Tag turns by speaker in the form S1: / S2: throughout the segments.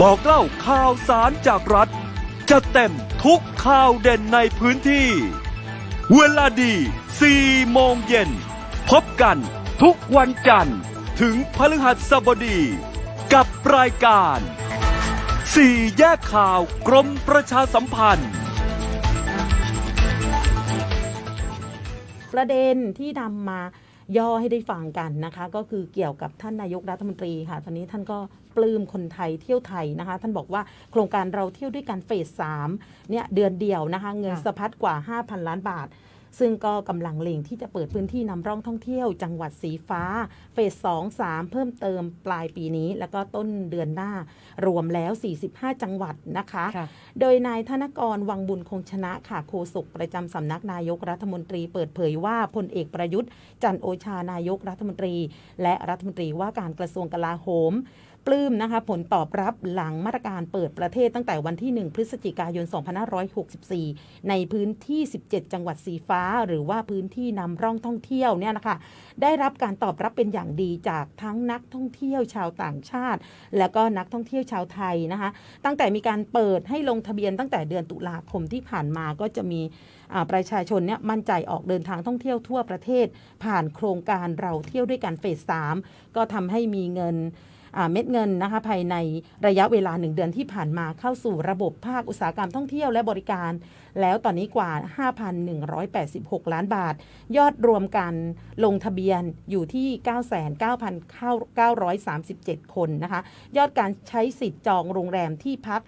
S1: บอกเล่าข่าวสารจากรัฐ จะเต็มทุกข่าวเด่นในพื้นที่ เวลาดี 4 โมงเย็น พบกันทุกวันจันทร์ถึงพฤหัสบดี กับรายการ สี่แยกข่าวกรมประชาสัมพันธ์
S2: ประเด็นที่นำมา ย่อให้ได้ฟังกันนะคะ ก็คือเกี่ยวกับท่านนายกรัฐมนตรีค่ะตอนนี้ท่านก็ปลื้มคนไทยเที่ยวไทยนะคะ ท่านบอกว่าโครงการเราเที่ยวด้วยกันเฟสสามเนี่ยเดือนเดียวนะคะ เงินสะพัดกว่า 5,000 ล้านบาท ซึ่งก็กำลังเล็งที่จะเปิดพื้นที่นำร่องท่องเที่ยว จังหวัดสีฟ้า เฟสสองสามเพิ่มเติมปลายปีนี้ แล้วก็ต้นเดือนหน้ารวมแล้ว 45 จังหวัดนะคะ
S3: ค่ะ
S2: โดยนายธนกรวังบุญคงชนะค่ะโฆษกประจำสำนักนายกรัฐมนตรีเปิดเผยว่าพลเอกประยุทธ์ จันทร์โอชานายกรัฐมนตรี และรัฐมนตรีว่าการกระทรวงกลาโหม ปลื้มนะคะผลตอบรับหลังมาตรการเปิดประเทศตั้งแต่วันที่ 1 พฤศจิกายน 2564 ในพื้นที่ 17 จังหวัดสีฟ้า หรือว่าพื้นที่นำร่องท่องเที่ยวเนี่ยนะคะได้รับการตอบรับเป็นอย่างดีจากทั้งนักท่องเที่ยวชาวต่างชาติ และก็นักท่องเที่ยวชาวไทยนะคะ ตั้งแต่มีการเปิดให้ลงทะเบียนตั้งแต่เดือนตุลาคมที่ผ่านมาก็จะมีประชาชนเนี่ยมั่นใจออกเดินทางท่องเที่ยวทั่วประเทศ ผ่านโครงการเราเที่ยวด้วยกันเฟสสามก็ทำให้มีเงิน เม็ดเงินนะคะภายในระยะเวลาหนึ่งเดือนที่ผ่านมาเข้าสู่ระบบภาคอุตสาหกรรมท่องเที่ยวและบริการ แล้วตอนนี้กว่า 5,186 ล้านบาท ยอดรวมกันลงทะเบียนอยู่ที่ 99,937 คนนะคะ ยอดการใช้สิทธิ์จองโรงแรมที่พัก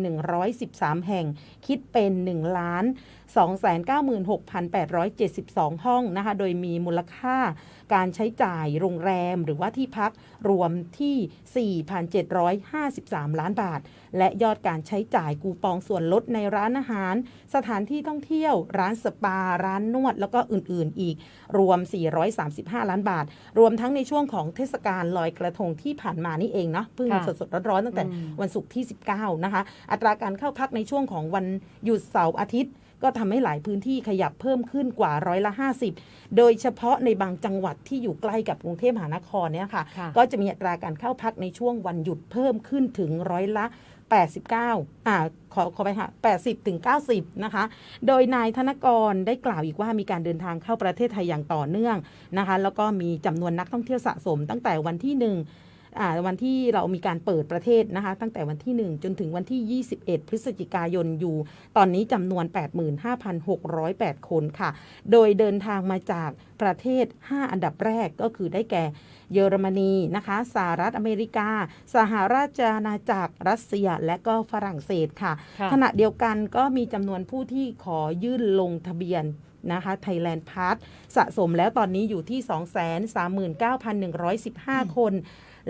S2: 4,113 แห่ง คิดเป็น1ล้าน296,872 ห้องนะคะ โดยมีมูลค่าการใช้จ่ายโรงแรมหรือว่าที่พักรวมที่ 4,753 ล้านบาท และยอดการใช้จ่ายคูปองส่วนลดในร้านอาหารสถานที่ท่องเที่ยว ร้านสปา ร้านนวด แล้วก็อื่นๆ อีก รวม 435 ล้านบาท รวมทั้งในช่วงของเทศกาลลอยกระทงที่ผ่านมานี่เองเนาะเพิ่ง
S3: ค่ะ
S2: สดๆร้อนๆตั้งแต่
S3: อืม
S2: วันศุกร์ที่ 19 นะคะ อัตราการเข้าพักในช่วงของวันหยุดเสาร์อาทิตย์ก็ทำให้หลายพื้นที่ขยับเพิ่มขึ้นกว่าร้อยละ 50 โดยเฉพาะในบางจังหวัดที่อยู่ใกล้กับกรุงเทพมหานครเนี่ยค่ะ
S3: ค่ะ
S2: ก็จะมีอัตราการเข้าพักในช่วงวันหยุดเพิ่มขึ้นถึงร้อยละ 89อ่าขอขอไปค่ะ80ถึง90 นะคะ โดยนายธนกรได้กล่าวอีกว่ามีการเดินทางเข้าประเทศไทยอย่างต่อเนื่องนะคะ แล้วก็มีจำนวนนักท่องเที่ยวสะสมตั้งแต่วันที่1อ่า วันที่เรามีการเปิดประเทศนะคะ ตั้งแต่วันที่ 1 จนถึงวันที่ 21 พฤศจิกายนอยู่ ตอนนี้จำนวน 85,608 คนค่ะ โดยเดินทางมาจากประเทศ 5 อันดับแรกก็คือได้แก่เยอรมนีนะคะสหรัฐอเมริกา สหราชอาณาจักรรัสเซียและก็ฝรั่งเศสค่ะ
S3: ค่ะ
S2: ขณะเดียวกันก็มีจำนวนผู้ที่ขอยื่นลงทะเบียน นะคะ Thailand Pass สะสมแล้วตอนนี้อยู่ที่ 239,115 คน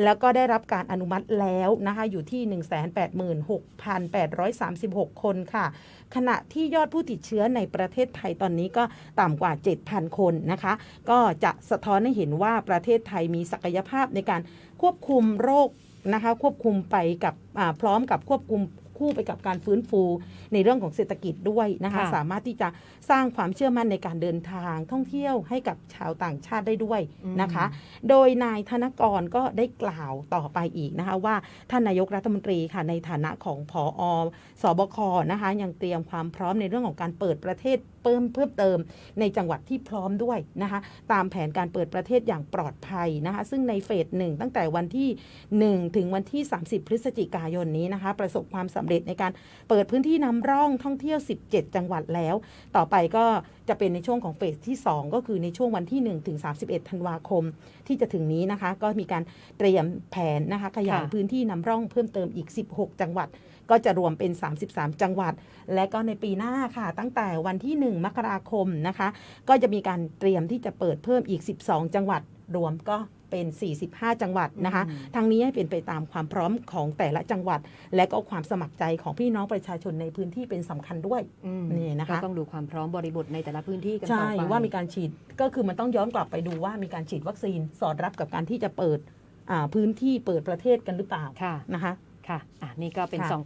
S2: แล้วก็ได้รับการอนุมัติแล้วนะคะอยู่ที่ 186,836 คนค่ะ ขณะที่ยอดผู้ติดเชื้อในประเทศไทยตอนนี้ก็ต่ำกว่า 7,000 คนนะคะ ก็จะสะท้อนให้เห็นว่าประเทศไทยมีศักยภาพในการควบคุมโรคนะคะควบคุมไปกับอ่าพร้อมกับควบคุม คู่ไปกับการฟื้นฟูในเรื่องของเศรษฐกิจด้วยนะคะ
S3: ค่ะ
S2: สามารถที่จะสร้างความเชื่อมั่นในการเดินทางท่องเที่ยวให้กับชาวต่างชาติได้ด้วยนะคะ โดยนายธนกรก็ได้กล่าวต่อไปอีกนะคะว่าท่านนายกรัฐมนตรีค่ะในฐานะของผอสบคนะคะยังเตรียมความพร้อมในเรื่องของการเปิดประเทศเพิ่มเพิ่มเติมในจังหวัดที่พร้อมด้วยนะคะ ตามแผนการเปิดประเทศอย่างปลอดภัยนะคะ ซึ่งในเฟสหนึ่งตั้งแต่วันที่ 1 ถึงวันที่ 30 พฤศจิกายนนี้นะคะ ประสบความสำเร็จในการเปิดพื้นที่นำร่องท่องเที่ยว 17 จังหวัดแล้ว ต่อไปก็จะเป็นในช่วงของเฟสที่ 2 ก็คือในช่วงวันที่ 1 ถึง 31 ธันวาคม ที่จะถึงนี้นะคะ ก็มีการเตรียมแผนนะคะขยาย
S3: ค่ะ
S2: พื้นที่นำร่องเพิ่มเติมอีก 16 จังหวัด ก็จะรวมเป็น 33 จังหวัด และก็ในปีหน้าค่ะ ตั้งแต่วันที่ 1 มกราคมนะคะ ก็จะมีการเตรียมที่จะเปิดเพิ่มอีก 12 จังหวัดรวมก็เป็น 45 จังหวัดนะคะ
S3: อืม
S2: ทั้งนี้ให้เป็นไปตามความพร้อมของแต่ละจังหวัด และก็ความสมัครใจของพี่น้องประชาชนในพื้นที่เป็นสำคัญด้วย
S3: อืม
S2: นี่นะคะ
S3: ก็ต้องดูความพร้อมบริบทในแต่ละพื้นที่กันต่อ
S2: ใช่
S3: ไป
S2: ว่ามีการฉีดก็คือมันต้องย้อนกลับไปดูว่ามีการฉีดวัคซีนสอดรับกับการที่จะเปิดอ่าพื้นที่เปิดประเทศกันหรือเปล่า
S3: ค่ะ
S2: นะคะ
S3: ค่ะอะนี่ก็เป็น
S2: ค่ะ
S3: สอง